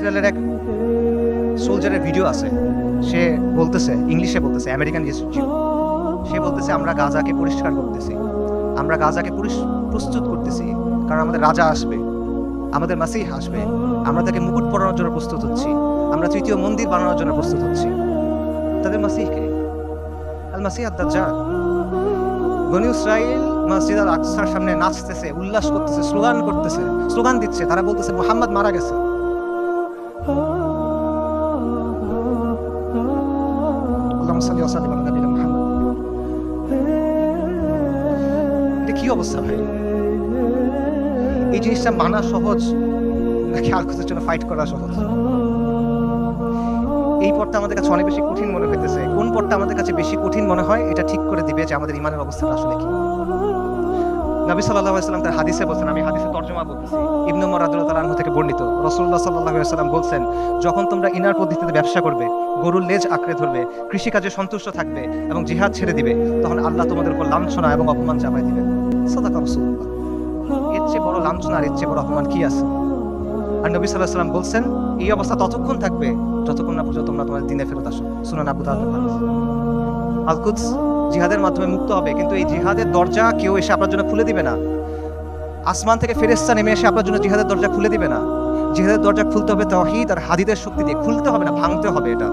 ইসরায়েলের এক সোলজারের ভিডিও আছে। সে বলতেছে, ইংলিশে বলতেছে, আমেরিকান সে বলতেছে, আমরা গাজাকে পরিষ্কার করতেছি। আমরা গাজাকে প্রস্তুত করতেছি, কারণ আমাদের রাজা আসবে, আমাদের মাসিহ আসবে, আমরা তাকে মুকুট পরানোর জন্য প্রস্তুত হচ্ছি, আমরা তৃতীয় মন্দির বানানোর জন্য প্রস্তুত হচ্ছি। তাদের মাসিহকে আল মাসিহ আদ-দাজ্জাল বনি ইসরাইল মসজিদ আল আকসার সামনে নাচতেছে, উল্লাস করতেছে, স্লোগান করতেছে, স্লোগান দিচ্ছে। তারা বলতেছে, মোহাম্মদ মারা গেছে। সাল্লি ওসাল্লাম সাল্লিম আলা মুহাম্মদ কি অবস্থা ভাই? এই জিনিসটা মানা সহজ, নাকি আর কিছুর জন্য ফাইট করা সহজ? এই পথটা আমাদের কাছে অনেক বেশি কঠিন মনে হইতেছে। কোন পথটা আমাদের কাছে বেশি কঠিন মনে হয়, এটা ঠিক করে দিবে যে আমাদের ইমানের অবস্থাটা আসলে কি। নবী আলাইহি সাল্লাম তার হাদিসে বলছেন, আমি হাদিসে তর্জমা বলতেছি ইবনু তাআলা থেকে বর্ণিত। রাসূলুল্লাহ সাল্লাল্লাহু আলাইহি সাল্লাম বলছেন, যখন তোমরা ইনার পদ্ধতিতে ব্যবসা করবে, গরুর লেজ আঁকড়ে ধরবে, কৃষিকাজে সন্তুষ্ট থাকবে এবং জিহাদ ছেড়ে দিবে, তখন আল্লাহ তোমাদের উপর লাঞ্ছনা এবং অপমান চাপাই দিবেন। সাদাকা রাসূলুল্লাহ। এর চেয়ে বড় লাঞ্ছনা আর এর চেয়ে বড় অপমান কি আছে? আর নবী সাল্লাহ সাল্লাম বলছেন, এই অবস্থা ততক্ষণ থাকবে যতক্ষণ না পর্যন্ত তোমরা তোমাদের দিনে ফেরত আসো। সুনান আবু আলকুদস জিহাদের মাধ্যমে মুক্ত হবে, কিন্তু এই জিহাদের দরজা কেউ এসে আপনার জন্য খুলে দিবে না। আসমান থেকে ফেরেস্তা নেমে এসে আপনার জন্য জিহাদের দরজা খুলে দিবে না। জিহাদের দরজা খুলতে হবে তহিদ আর হাদিদের শক্তি দিয়ে। খুলতে হবে না, ভাঙতে হবে এটা।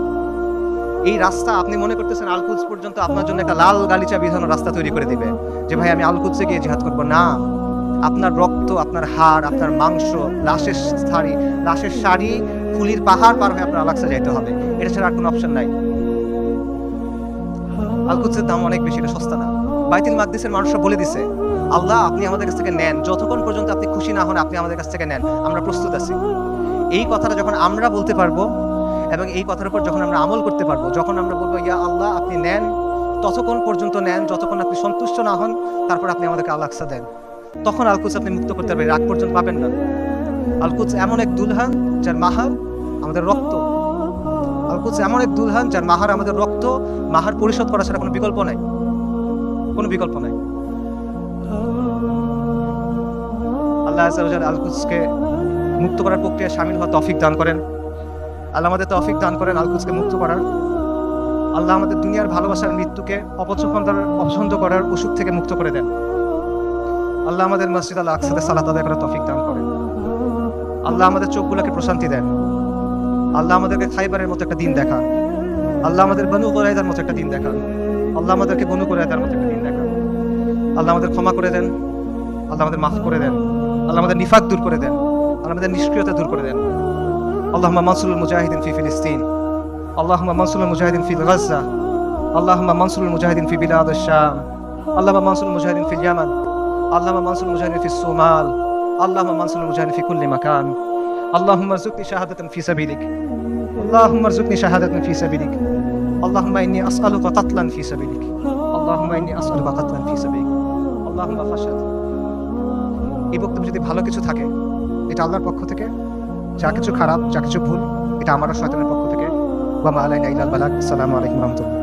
এই রাস্তা আপনি মনে করতেছেন আলকুদস পর্যন্ত আপনার জন্য একটা লাল গালিচা বিধানো রাস্তা তৈরি করে দিবে, যে ভাই আমি আলকুদসে গিয়ে জিহাদ করব? না। আপনার রক্ত, আপনার হাড়, আপনার মাংস, লাশের শাড়ি লাশের শাড়ি ফুলির পাহাড় পার হয়ে আপনার আলাক্সা যাইতে হবে। এটা ছাড়া আর কোনো অপশন নাই। আলকুদসের দাম অনেক বেশি, এটা সস্তা না। বাইতুল মাকদিসের মানুষরা বলে দিছে, আল্লাহ, আপনি আমাদের কাছ থেকে নেন। যতক্ষণ পর্যন্ত আপনি খুশি না হন, আপনি আমাদের কাছ থেকে নেন। আমরা প্রস্তুত আছি। এই কথাটা যখন আমরা বলতে পারব, এবং এই কথার উপর যখন আমরা আমল করতে পারব, যখন আমরা বলব, ইয়া আল্লাহ, আপনি নেন, ততক্ষণ পর্যন্ত নেন, যতক্ষণ আপনি সন্তুষ্ট না হন, তারপর আপনি আমাদেরকে আলাক্সা দেন। তখন আলকুচ আপনি মুক্ত করতে পারবেন, রাগ পর্যন্ত পাবেন না। আলকুচ এমন এক দুলহান যার মাহার আমাদের রক্ত। আলকুচ এমন এক দুলহান যার মাহার আমাদের রক্ত, মাহার পরিশোধ করা ছাড়া কোনো বিকল্প নাই। কোনো বিকল্প নাই। আল্লাহ আজাল আলকুচকে মুক্ত করার প্রক্রিয়া সামিল হওয়া তফিক দান করেন। আল্লাহ আমাদের তফিক দান করেন আলকুচকে মুক্ত করার। আল্লাহ আমাদের দুনিয়ার ভালোবাসার মৃত্যুকে অপছন্দ অপছন্দ করার অসুখ থেকে মুক্ত করে দেন। আল্লাহ আমাদের মসজিদ আল্লাহ আকসাদে সালাত আদায় করার তৌফিক দান করেন। আল্লাহ আমাদের চোখগুলোকে প্রশান্তি দেন। আল্লাহ আমাদেরকে খাইবারের মতো একটা দিন দেখান। আল্লাহ আমাদের বনু কোরআদার মতো একটা দিন দেখান। আল্লাহ আমাদেরকে বনু কোরআদার মতো একটা দিন দেখান। আল্লাহ আমাদের ক্ষমা করে দেন। আল্লাহ আমাদের মাফ করে দেন। আল্লাহ আমাদের নিফাক দূর করে দেন। আল্লাহ আমাদের নিষ্ক্রিয়তা দূর করে দেন। আল্লাহ মনসুল মুজাহিদিন ফি ফিলিস্তিন। আল্লাহ মনসুল মুজাহিদিন ফি গাজা। আল্লাহ মনসুল মুজাহিদিন ফি বিলাদ শাম। আল্লাহ মানসুল মুজাহিদিন ফি ইয়ামান। আল্লাহ মানসুল মুজাহিদিন ফি সোমাল। আল্লাহ মানসুল মুজাহিদিন ফি কুল্লি মাকান। اللهم ارزقني شهادة في سبيلك اللهم ارزقني شهادة في سبيلك اللهم إني أسألك قتلا في سبيلك اللهم إني أسألك قتلا في سبيلك اللهم فاشهد এই বক্তব্য যদি ভালো কিছু থাকে এটা আল্লাহর পক্ষ থেকে যা কিছু খারাপ যা কিছু ভুল এটা আমারও শয়তানের পক্ষ থেকে ওয়া মা আলাইনা ইল্লাল বালাগ আসসালামু আলাইকুম রহমতুল্লাহ